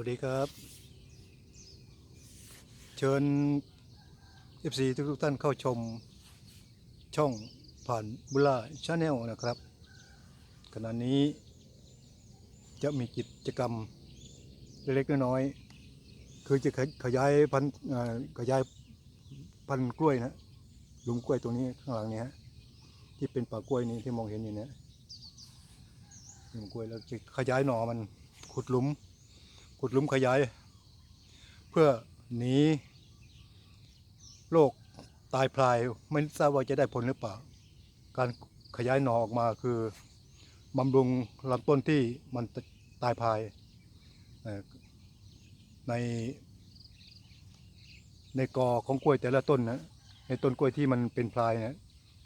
วัสดีครับ เชิญ FC ทุกทุกๆท่านเข้าชมช่องผ่านบุล่าชาแนลนะครับ ขณะนี้จะมีกิจกรรมเล็กๆน้อยๆคือจะขยายพันขยายพันกล้วยนะลุมกล้วยตรงนี้ข้างหลังนี้ฮะที่เป็นป่ากล้วยนี้ที่มองเห็นอยู่เนี่ยลุมกล้วยแล้วจะขยายหน่อมันขุดหลุม ขุดหลุมขยาย เพื่อหนีโรคตายพลายไม่ทราบว่าจะได้ผลหรือเปล่า การขยายหน่อออกมาคือบำรุงลำต้นที่มันตายพลายในในกอของกล้วยแต่ละต้นนะในต้นกล้วยที่มันเป็นพลายนะ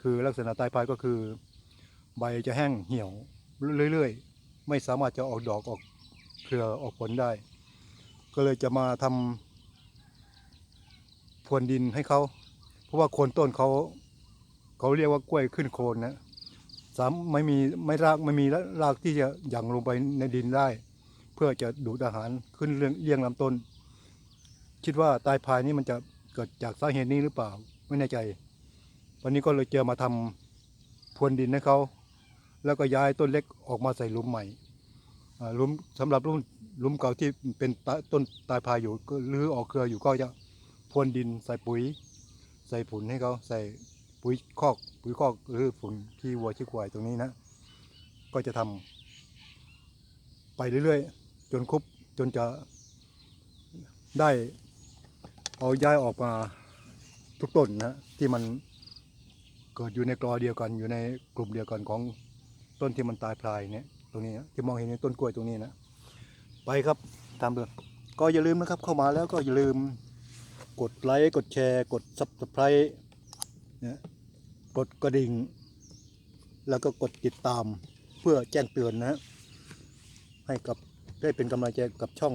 คือลักษณะตายพลายก็คือ ใบจะแห้งเหี่ยวเรื่อยๆ ไม่สามารถจะออกดอกออกเครือออกผลได้ ก็เลยจะมาทำพรวนดินให้เขา เพราะว่าโคนต้นเขาเขาเรียกว่ากล้วยขึ้นโคนนะสามไม่มีไม่รากไม่มีรากที่จะหยั่งลงไปในดินได้ เพื่อจะดูดอาหารขึ้นเลี้ยงเลี้ยงลำต้น คิดว่าตายพายนี้มันจะเกิดจากสาเหตุนี้หรือเปล่าไม่แน่ใจ วันนี้ก็เลยเจอมาทำพรวนดินให้เขาแล้วก็ย้ายต้นเล็กออกมาใส่หลุมใหม่หลุมสำหรับหลุมห ลุมเก่าที่เป็นต้นตายพายอยู่ก็รื้อออกเครืออยู่ก็จะพรวนดินใส่ปุ๋ย ใส่ผุนให้เขาใส่ปุ๋ยคอก ปุ๋ยคอกหรือฝุ่นขี้วัวขี้ควายตรงนี้นะ ก็จะทำไปเรื่อยๆ จนครบจนจะได้เอาย้ายออกมาทุกต้นนะที่มันเกิดอยู่ในกรอเดียวกันอยู่ในกลุ่มเดียวกันของต้นที่มันตายพลายเนี่ยตรงนี้นะที่มองเห็นในต้นกล้วยตรงนี้นะ ไปครับตามเดิมก็อย่าลืมนะครับเข้ามาแล้วก็อย่าลืมกดไลค์กดแชร์ กด subscribe นะกดกระดิ่ง แล้วก็กดติดตามเพื่อแจ้งเตือนนะให้กับได้เป็นกำลังใจกับช่อง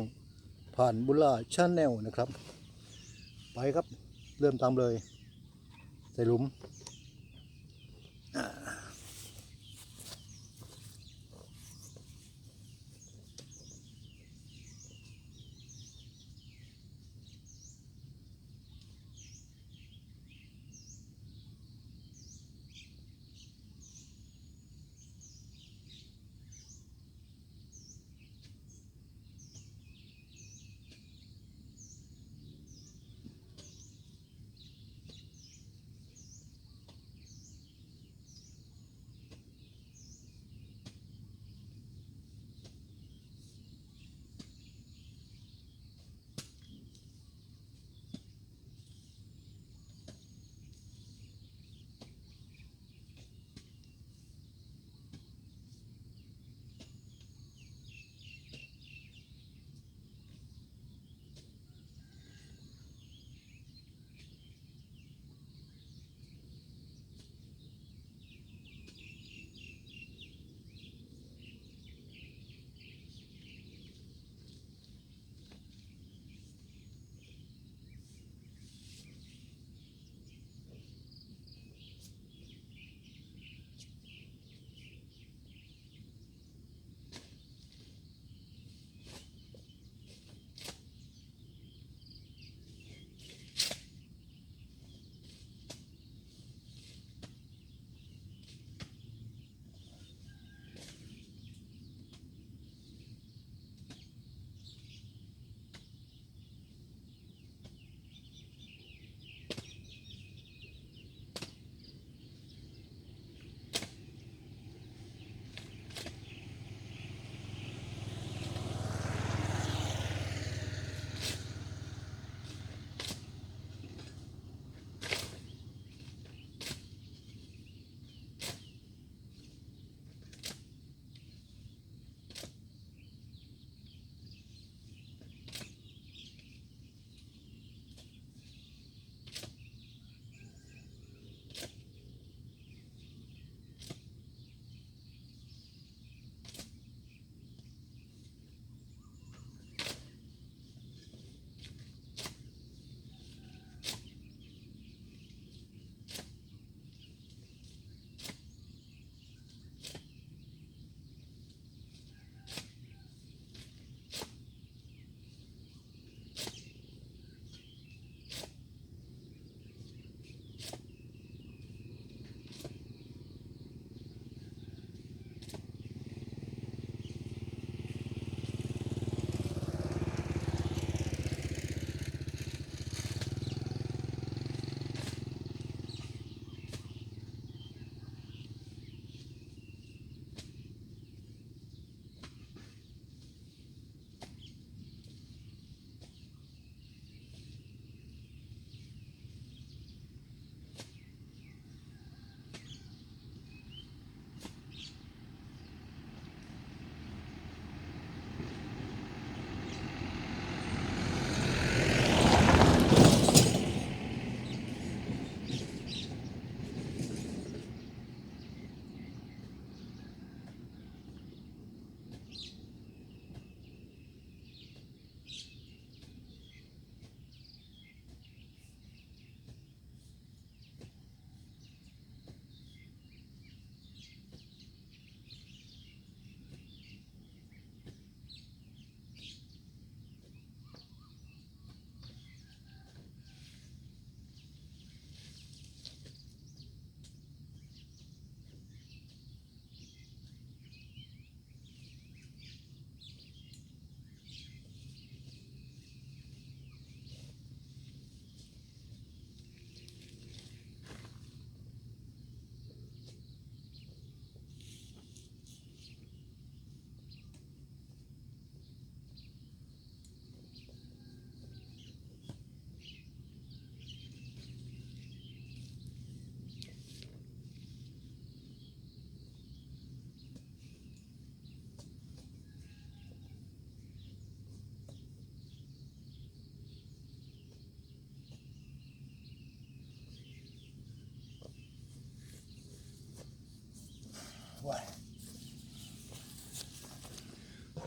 ผ่านบุล่าชาแนลนะครับ ไปครับเริ่มทำเลย ใส่หลุม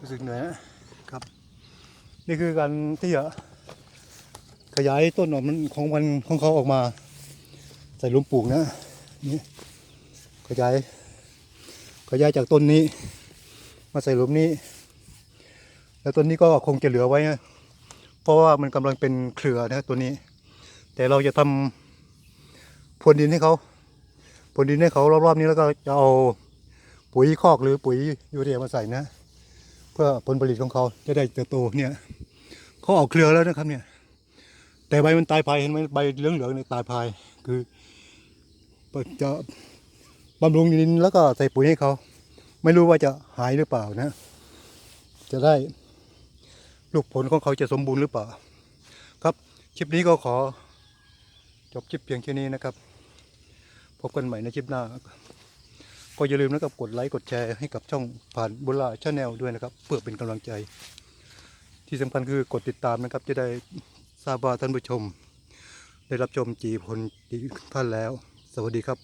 รู้สึกเหนื่อยนะครับ นี่คือการที่จะขยายต้นออกมันของมันของเขาออกมา ใส่ลุมปลูกนะนี่ขยายขยายจากต้นนี้ มาใส่ลุมนี้ แล้วต้นนี้ก็คงจะเหลือไว้นะเพราะว่ามันกำลังเป็นเครือนะตัวนี้ แต่เราจะทำพรวนดินให้เขาพรวนดินให้เขารอบๆนี้แล้วก็จะเอาปุ๋ยคอกหรือปุ๋ยยูเรียมาใส่นะ พื่อผลผลิตของเขาจะได้เติบโตเนี่ยเขาออกเครือแล้วนะครับเนี่ย แต่ใบมันตายภายเห็นไหมใบเหลืองๆเนี่ยตายภายคือจะบำรุงดินแล้วก็ใส่ปุ๋ยให้เขาไม่รู้ว่าจะหายหรือเปล่านะ จะได้ลูกผลของเขาจะสมบูรณ์หรือเปล่า ครับคลิปนี้ก็ขอจบคลิปเพียงแค่นี้นะครับ พบกันใหม่ในคลิปหน้า ก็อย่าลืมนะครับกดไลค์กดแชร์ให้กับช่องผ่านบุลาชาแนลด้วยนะครับ เพื่อเป็นกำลังใจ ที่สำคัญคือกดติดตามนะครับ จะได้ทราบว่าท่านผู้ชม ได้รับชมจีพลจีท่านแล้ว สวัสดีครับ